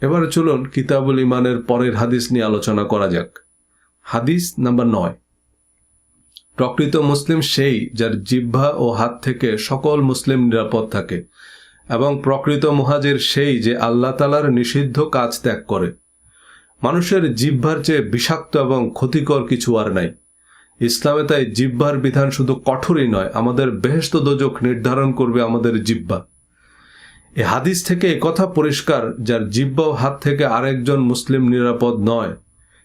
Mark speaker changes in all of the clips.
Speaker 1: এবার চলুন কিতাবুল ইমানের পরের হাদিস নিয়ে আলোচনা করা যাক। হাদিস নাম্বার নয়। প্রকৃত মুসলিম সেই যার জিহ্বা ও হাত থেকে সকল মুসলিম নিরাপদ থাকে এবং প্রকৃত মুহাজির সেই যে আল্লাহ তালার নিষিদ্ধ কাজ ত্যাগ করে। মানুষের জিহ্বার চেয়ে বিষাক্ত এবং ক্ষতিকর কিছু আর নাই। ইসলামে তাই জিহ্বার বিধান শুধু কঠোরই নয়, আমাদের বেহেস্ত দোজক নির্ধারণ করবে আমাদের জিহ্বা। এ হাদিস থেকে কথা পরিষ্কার, যার জিহ্বা ও হাত থেকে আরেকজন মুসলিম নিরাপদ নয়।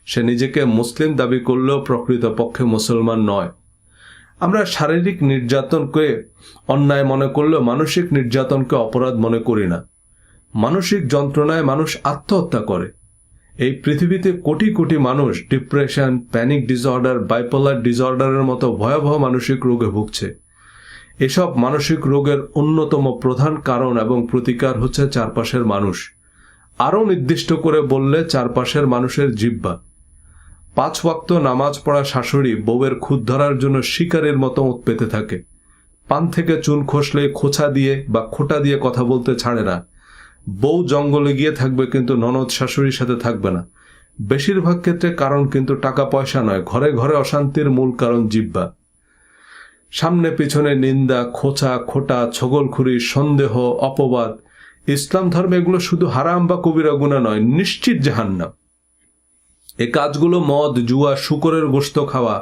Speaker 1: সে নিজেকে মুসলিম দাবি করলেও প্রকৃতপক্ষে মুসলমান নয়। আমরা শারীরিক নির্যাতনকে অন্যায় মনে করলেও মানসিক নির্যাতনকে অপরাধ মনে করি না। মানসিক যন্ত্রণায় মানুষ আত্মহত্যা করে। এই পৃথিবীতে কোটি কোটি মানুষ ডিপ্রেশন, প্যানিক ডিসঅর্ডার, বাইপোলার ডিসঅর্ডারের মতো ভয়াবহ মানসিক রোগে ভুগছে। এসব মানসিক রোগের অন্যতম প্রধান কারণ এবং প্রতিকার হচ্ছে চারপাশের মানুষ। আরও নির্দিষ্ট করে বললে চারপাশের মানুষের জিব্বা পাঁচ ওয়াক্ত নামাজ পড়া শাশুড়ি বউয়ের খুদ ধরার জন্য শিকারের মতো ওঁত পেতে থাকে। পান থেকে চুন খসলে খোঁচা দিয়ে বা খোটা দিয়ে কথা বলতে ছাড়ে না। বউ জঙ্গলে গিয়ে থাকবে কিন্তু ননদ শাশুড়ির সাথে থাকবে না। বেশিরভাগ ক্ষেত্রে কারণ কিন্তু টাকা পয়সা নয়, ঘরে ঘরে অশান্তির মূল কারণ জিব্বা সামনে পিছনে নিন্দা, খোঁচা, খোটা, ছগলখুরি, সন্দেহ, অপবাদ। ইসলাম ধর্মে এগুলো শুধু হারাম বা কবিরা গুণা নয়, নিশ্চিত জাহান্নাম। এ কাজগুলো মদ, জুয়া, শুকরের গোস্ত খাওয়া,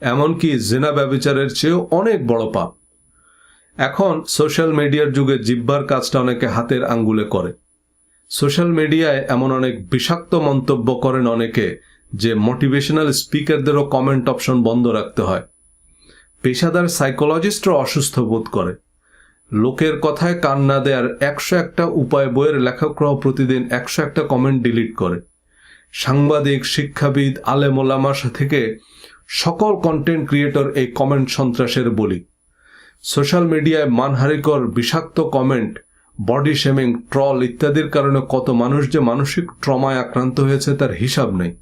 Speaker 1: এমনকি জেনা ব্যবিচারের চেয়েও অনেক বড় পাপ। এখন সোশ্যাল মিডিয়ার যুগে জিব্বার কাজটা অনেকে হাতের আঙ্গুলে করে। সোশ্যাল মিডিয়ায় এমন অনেক বিষাক্ত মন্তব্য করেন অনেকে, যে মোটিভেশনাল স্পিকারদেরও কমেন্ট অপশন বন্ধ রাখতে হয়। পেশাদার সাইকোলজিস্টরা অসুস্থ বোধ করে। লোকের কথায় কান না দেওয়ার একশো একটা উপায় বইয়ের লেখকরাও প্রতিদিন একশো একটা কমেন্ট ডিলিট করে। সাংবাদিক, শিক্ষাবিদ আলেমোলামা থেকে সকল কন্টেন্ট ক্রিয়েটর এই কমেন্ট সন্ত্রাসের বলি। সোশ্যাল মিডিয়ায় মানহারিকর বিষাক্ত কমেন্ট বডি শেমিং ট্রল ইত্যাদির কারণে কত মানুষ যে মানসিক ট্রমায় আক্রান্ত হয়েছে তার হিসাব নেই।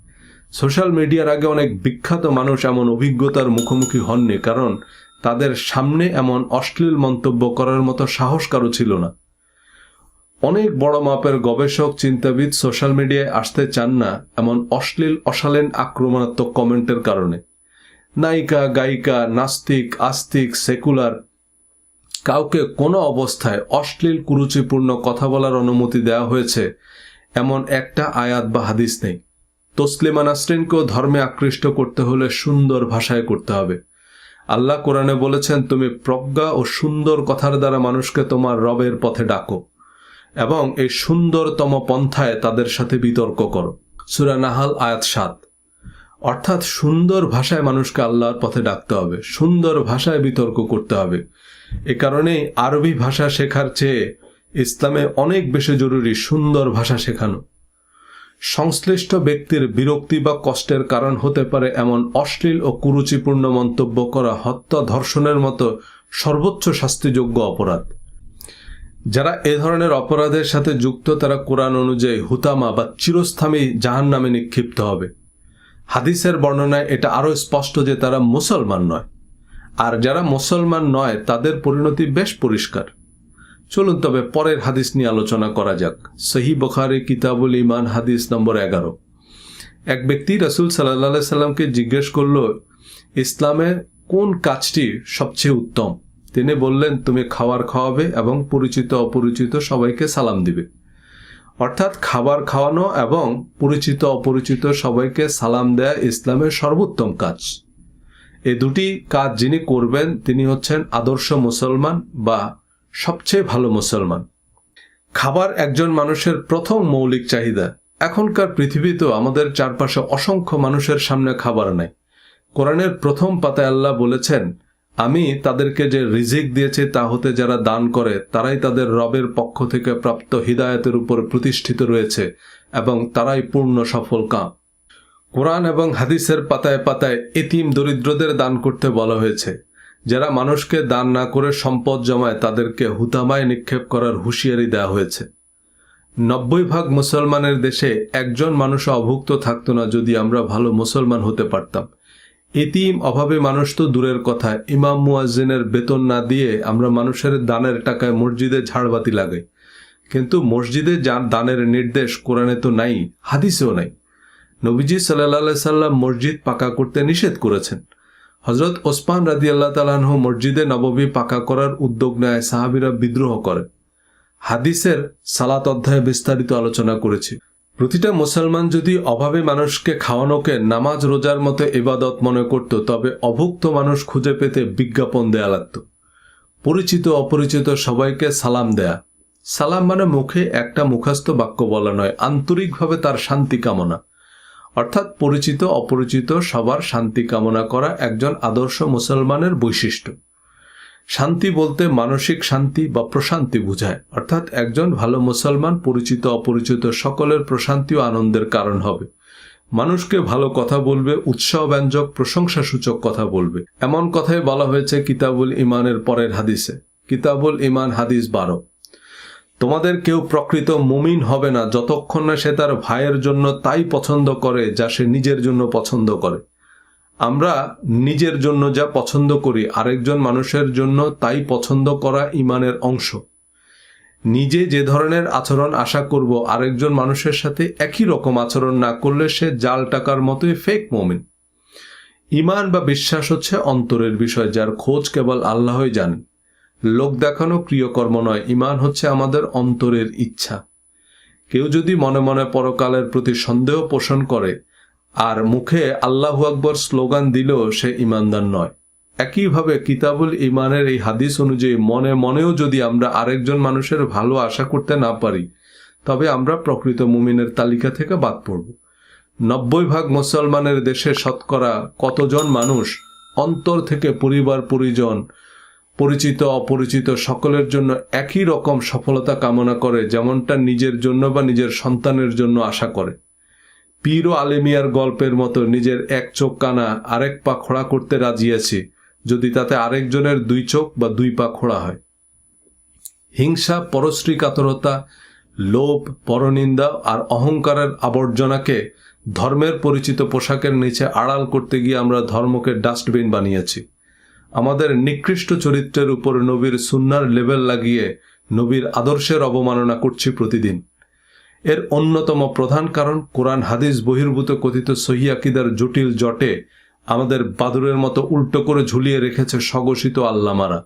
Speaker 1: সোশ্যাল মিডিয়ার আগে অনেক বিখ্যাত মানুষ এমন অভিজ্ঞতার মুখোমুখি হননি, কারণ তাদের সামনে এমন অশ্লীল মন্তব্য করার মতো সাহস কারও ছিল না। অনেক বড় মাপের গবেষক, চিন্তাবিদ সোশ্যাল মিডিয়ায় আসতে চান না এমন অশ্লীল, অশালীন, আক্রমণাত্মক কমেন্টের কারণে। নায়িকা, গায়িকা, নাস্তিক, আস্তিক, সেকুলার, কাউকে কোনো অবস্থায় অশ্লীল, কুরুচিপূর্ণ কথা বলার অনুমতি দেওয়া হয়েছে, এমন একটা আয়াত বা হাদিস নেই। তসলিমা নাসরিনকেও ধর্মে আকৃষ্ট করতে হলে সুন্দর ভাষায় করতে হবে। আল্লাহ কোরআনে বলেছেন, তুমি প্রজ্ঞা ও সুন্দর কথার দ্বারা মানুষকে তোমার রবের পথে ডাকো এবং এই সুন্দরতম পন্থায় তাদের সাথে বিতর্ক করো। সুরা নাহাল, আয়াত সাত। অর্থাৎ সুন্দর ভাষায় মানুষকে আল্লাহর পথে ডাকতে হবে, সুন্দর ভাষায় বিতর্ক করতে হবে। এ কারণেই আরবি ভাষা শেখার চেয়ে ইসলামে অনেক বেশি জরুরি সুন্দর ভাষা শেখানো। সংশ্লিষ্ট ব্যক্তির বিরক্তি বা কষ্টের কারণ হতে পারে এমন অশ্লীল ও কুরুচিপূর্ণ মন্তব্য করা হত্যা ধর্ষণের মতো সর্বোচ্চ শাস্তিযোগ্য অপরাধ। যারা এ ধরনের অপরাধের সাথে যুক্ত, তারা কোরআন অনুযায়ী হুতামা বা চিরস্থামী জাহান নামে নিক্ষিপ্ত হবে। হাদিসের বর্ণনায় এটা আরও স্পষ্ট যে তারা মুসলমান নয়। আর যারা মুসলমান নয়, তাদের পরিণতি বেশ পরিষ্কার। চলুন তবে পরের হাদিস নিয়ে আলোচনা করা যাক। সহি বখারি কিতাবুল ইমান হাদিস নম্বর এগারো। এক ব্যক্তি রাসুল সাল্লাহ সাল্লামকে জিজ্ঞেস করল, ইসলামে কোন কাজটি সবচেয়ে উত্তম? তিনি বললেন, তুমি খাবার খাওয়াবে এবং পরিচিত অপরিচিত সবাইকে সালাম দিবে। অর্থাৎ খাবার খাওয়ানো এবং পরিচিত অপরিচিত সবাইকে সালাম দেয়া ইসলামের সর্বোত্তম কাজ। এ দুটি কাজ যিনি করবেন, তিনি হচ্ছেন আদর্শ মুসলমান বা সবচেয়ে ভালো মুসলমান। খাবার একজন মানুষের প্রথম মৌলিক চাহিদা। এখনকার পৃথিবীতেও আমাদের চারপাশে অসংখ্য মানুষের সামনে খাবার নাই। কোরআনের প্রথম পাতায় আল্লাহ বলেছেন, আমি তাদেরকে যে রিজিক দিয়েছি তা হতে যারা দান করে, তারাই তাদের রবের পক্ষ থেকে প্রাপ্ত হৃদায়তের উপর প্রতিষ্ঠিত রয়েছে এবং তারাই পূর্ণ সফল কাম। কোরআন এবং হাদিসের পাতায় পাতায় এতিম দরিদ্রদের দান করতে বলা হয়েছে। যারা মানুষকে দান না করে সম্পদ জমায় তাদেরকে হুতামায় নিক্ষেপ করার হুঁশিয়ারি দেওয়া হয়েছে। নব্বই ভাগ মুসলমানের দেশে একজন মানুষ অভুক্ত থাকতো না যদি আমরা ভালো মুসলমান হতে পারতাম। এতিম, অভাবে মানুষ তো দূরের কথা। ইমাম মুয়াজ্জিনের বেতন না দিয়ে আমরা মানুষের দানের টাকায় মসজিদে ঝাড়বাতি লাগাই। কিন্তু মসজিদে দানের নির্দেশ কোরআনে তো নাই, হাদিসেও নাই। নবীজি সাল্লাহ সাল্লাম মসজিদ পাকা করতে নিষেধ করেছেন। হজরত ওসমান রাদি আল্লাহ তালাহ মসজিদে নববী পাকা করার উদ্যোগ নেয় সাহাবিরা বিদ্রোহ করে হাদিসের সালাত অধ্যায়ে বিস্তারিত আলোচনা করেছি। প্রতিটা মুসলমান যদি অভাবে মানুষকে খাওয়ানোকে নামাজ রোজার মতো এবাদত মনে করত, তবে অভুক্ত মানুষ খুঁজে পেতে বিজ্ঞাপন দেয়া লাগত। পরিচিত অপরিচিত সবাইকে সালাম দেয়া। সালাম মানে মুখে একটা মুখাস্ত বাক্য বলা নয়, আন্তরিকভাবে তার শান্তি কামনা। অর্থাৎ পরিচিত, অপরিচিত, সবার শান্তি কামনা করা একজন আদর্শ মুসলমানের বৈশিষ্ট্য। শান্তি বলতে মানসিক শান্তি বা প্রশান্তি বোঝায়। অর্থাৎ একজন ভালো মুসলমান পরিচিত, অপরিচিত সকলের প্রশান্তি ও আনন্দের কারণ হবে। মানুষকে ভালো কথা বলবে উৎসাহ ব্যঞ্জক প্রশংসাসূচক কথা বলবে। এমন কথাই বলা হয়েছে কিতাবুল ইমানের পরের হাদিসে। কিতাবুল ইমান হাদিস বারো। তোমাদের কেউ প্রকৃত মুমিন হবে না যতক্ষণ না সে তার ভাইয়ের জন্য তাই পছন্দ করে যা সে নিজের জন্য পছন্দ করে। আমরা নিজের জন্য যা পছন্দ করি, আরেকজন মানুষের জন্য তাই পছন্দ করা ইমানের অংশ। নিজে যে ধরনের আচরণ আশা করব, আরেকজন মানুষের সাথে একই রকম আচরণ না করলে সে জাল টাকার মতোই ফেক মোমিন। ইমান বা বিশ্বাস হচ্ছে অন্তরের বিষয়, যার খোঁজ কেবল আল্লাহই জানেন লোক দেখানো প্রিয়কর্ম নয়, ইমান হচ্ছে আমাদের অন্তরের ইচ্ছা। কেউ যদি মনে মনে পরকালের প্রতি সন্দেহ পোষণ করে, আর মুখে আল্লাহু আকবর স্লোগান দিলেও সে ইমানদার নয়। একইভাবে কিতাবুল ইমানের এই হাদিস অনুযায়ী মনে মনেও যদি আমরা আরেকজন মানুষের ভালো আশা করতে না পারি, তবে আমরা প্রকৃত মুমিনের তালিকা থেকে বাদ পড়ব। নব্বই ভাগ মুসলমানের দেশে শতকরা কতজন মানুষ অন্তর থেকে পরিবার পরিজন পরিচিত, অপরিচিত, সকলের জন্য একই রকম সফলতা কামনা করে, যেমনটা নিজের জন্য বা নিজের সন্তানের জন্য আশা করে। পীর ও আলেমিয়ার গল্পের মতো নিজের এক চোখ কানা, আরেক পা খোড়া করতে রাজি আছি, যদি তাতে আরেকজনের দুই চোখ বা দুই পা খোড়া হয়। হিংসা পরশ্রী কাতরতা লোভ, পরনিন্দা আর অহংকারের আবর্জনাকে ধর্মের পরিচিত পোশাকের নিচে আড়াল করতে গিয়ে আমরা ধর্মকে ডাস্টবিন বানিয়েছি। আমাদের নিকৃষ্ট চরিত্রের উপর নবীর সুন্নার লেভেল লাগিয়ে নবীর আদর্শের অবমাননা করছি প্রতিদিন। এর অন্যতম প্রধান কারণ, কোরআন হাদিস বহির্ভূত কথিত সহিয়াকিদার জটিল জটে আমাদের বাদুরের মতো উল্টো করে ঝুলিয়ে রেখেছে স্বঘোষিত আল্লামারা।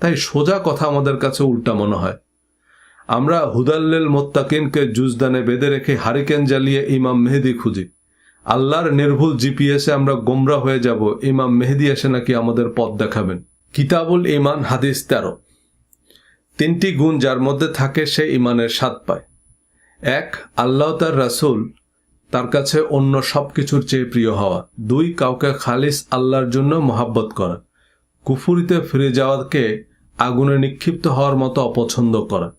Speaker 1: তাই সোজা কথা আমাদের কাছে উল্টা মনে হয়। আমরা হুদাল্লেল মোত্তাকিনকে জুজদানে বেঁধে রেখে হারিকেন জ্বালিয়ে ইমাম মেহেদি খুঁজি। আল্লাহর নির্ভুল জিপিএসে আমরা গোমরা হয়ে যাব, ইমাম মেহেদি এসে নাকি আমাদের পথ দেখাবেন। কিতাবুল ইমান হাদিস তেরো। তিনটি গুণ যার মধ্যে থাকে সে ইমানের স্বাদ পায়। এক, আল্লাহ তার রাসুল, তার কাছে অন্য সব কিছুর চেয়ে প্রিয় হওয়া। দুই, কাউকে খালিস আল্লাহর জন্য মহাব্বত করা। কুফুরিতে ফিরে যাওয়াকে আগুনে নিক্ষিপ্ত হওয়ার মতো অপছন্দ করা।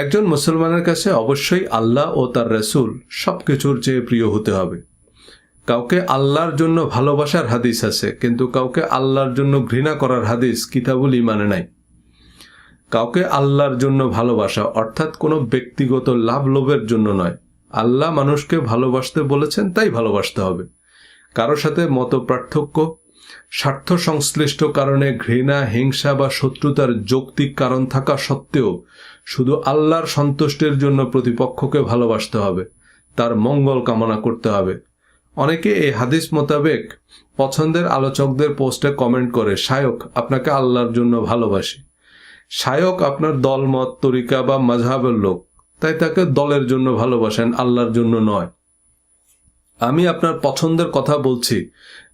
Speaker 1: একজন মুসলমানের কাছে অবশ্যই আল্লাহ ও তার রসুল সব কিছুর চেয়ে প্রিয় হতে হবে। কাউকে আল্লাহর জন্য ভালোবাসার হাদিস আছে, কিন্তু কাউকে আল্লাহর জন্য ঘৃণা করার হাদিস কিতাবুল ইমানে নাই। কাউকে আল্লাহর জন্য ভালোবাসা অর্থাৎ কোনো ব্যক্তিগত লাভ লোভের জন্য নয়। আল্লাহ মানুষকে ভালোবাসতে বলেছেন, তাই ভালোবাসতে হবে। কারও সাথে মত পার্থক্য স্বার্থ সংশ্লিষ্ট কারণে ঘৃণা, হিংসা বা শত্রুতার যৌক্তিক কারণ থাকা সত্ত্বেও শুধু আল্লাহর সন্তুষ্টের জন্য প্রতিপক্ষকে ভালোবাসতে হবে, তার মঙ্গল কামনা করতে হবে। অনেকে এই হাদিস মোতাবেক পছন্দের আলোচকদের পোস্টে কমেন্ট করে শায়ক আপনাকে আল্লাহর জন্য ভালোবাসে। শায়ক আপনার দলমত, তরিকা বা মাঝহাবের লোক, তাই তাকে দলের জন্য ভালোবাসেন, আল্লাহর জন্য নয়। আমি আপনার পছন্দের কথা বলছি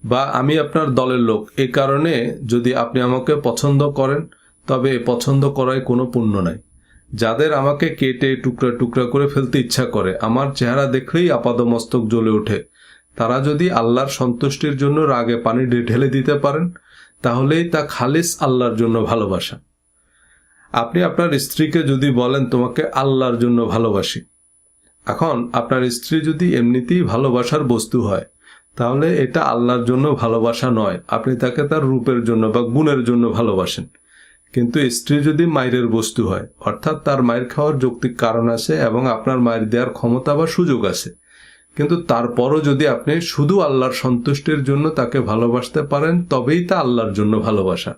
Speaker 1: বা আমি আপনার দলের লোক, এ কারণে যদি আপনি আমাকে পছন্দ করেন, তবে পছন্দ করায় কোনো পুণ্য নাই। যাদের আমাকে কেটে টুকরা টুকরা করে ফেলতে ইচ্ছা করে, আমার চেহারা দেখলেই আপাদমস্তক জ্বলে ওঠে। তারা যদি আল্লাহর সন্তুষ্টির জন্য রাগে পানি ঢেলে দিতে পারেন, তাহলেই তা খালিস আল্লাহর জন্য ভালোবাসা। আপনি আপনার স্ত্রীকে যদি বলেন, তোমাকে আল্লাহর জন্য ভালোবাসি। এখন আপনার স্ত্রী যদি এমনিতেই ভালোবাসার বস্তু হয়, তাহলে এটা আল্লাহর জন্য ভালোবাসা নয়। আপনি তাকে তার রূপের জন্য বা গুণের জন্য ভালোবাসেন। কিন্তু স্ত্রী যদি মায়ের বস্তু হয়, অর্থাৎ তার মায়ের খাওয়ার যৌক্তিক কারণ আছে এবং আপনার মায়ের দেওয়ার ক্ষমতা বা সুযোগ আছে। কিন্তু তারপরও যদি আপনি শুধু আল্লাহর সন্তুষ্টির জন্য তাকে ভালোবাসতে পারেন, তবেই তা আল্লাহর জন্য ভালোবাসা।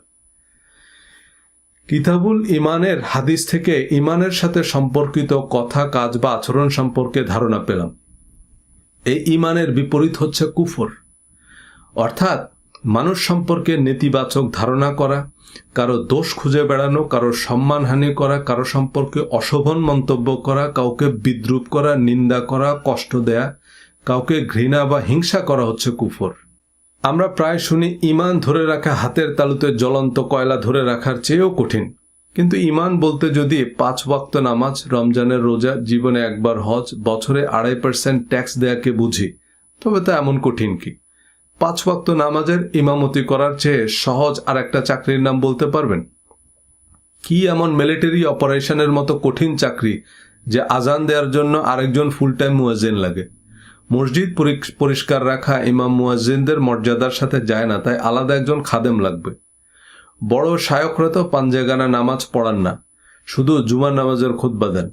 Speaker 1: কিতাবুল ইমানের হাদিস থেকে ইমানের সাথে সম্পর্কিত কথা, কাজ বা আচরণ সম্পর্কে ধারণা পেলাম। এই ইমানের বিপরীত হচ্ছে কুফর। অর্থাৎ মানুষ সম্পর্কে নেতিবাচক ধারণা করা, কারও দোষ খুঁজে বেড়ানো, কারও সম্মানহানি করা, কারও সম্পর্কে অশোভন মন্তব্য করা, কাউকে বিদ্রুপ করা, নিন্দা করা, কষ্ট দেয়া, কাউকে ঘৃণা বা হিংসা করা হচ্ছে কুফর। আমরা প্রায় শুনি, ইমান ধরে রাখা হাতের তালুতে জ্বলন্ত কয়লা ধরে রাখার চেয়েও কঠিন। কিন্তু ইমান বলতে যদি পাঁচ ওয়াক্ত নামাজ, রমজানের রোজা, জীবনে একবার হজ, বছরে আড়াই পার্সেন্ট ট্যাক্স দেয়াকে বুঝি, তবে তা এমন কঠিন কি? পাঁচ ওয়াক্ত নামাজের ইমামতি করার চেয়ে সহজ আর একটা চাকরির নাম বলতে পারবেন? কি এমন মিলিটারি অপারেশনের মতো কঠিন চাকরি যে আজান দেওয়ার জন্য আরেকজন ফুল টাইম মুয়াজ্জিন লাগে? মসজিদ পরিষ্কার রাখা ইমাম মুয়াজ্জিনদের মর্যাদার সাথে যায় না, তাই আলাদা একজন খাদেম লাগবে। বড় শায়করা তো পাঞ্জেগানা নামাজ পড়ান না, শুধু জুমার নামাজের খুতবা দেন।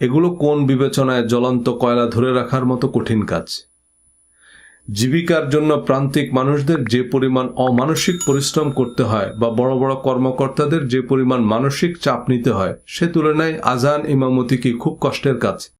Speaker 1: এগুলো কোন বিবেচনায় জ্বলন্ত কয়লা ধরে রাখার মতো কঠিন কাজ? জীবিকার জন্য প্রান্তিক মানুষদের যে পরিমাণ অমানসিক পরিশ্রম করতে হয় বা বড় বড় কর্মকর্তাদের যে পরিমাণ মানসিক চাপ নিতে হয়, সে তুলনায় আজান ইমামতি কি খুব কষ্টের কাজ?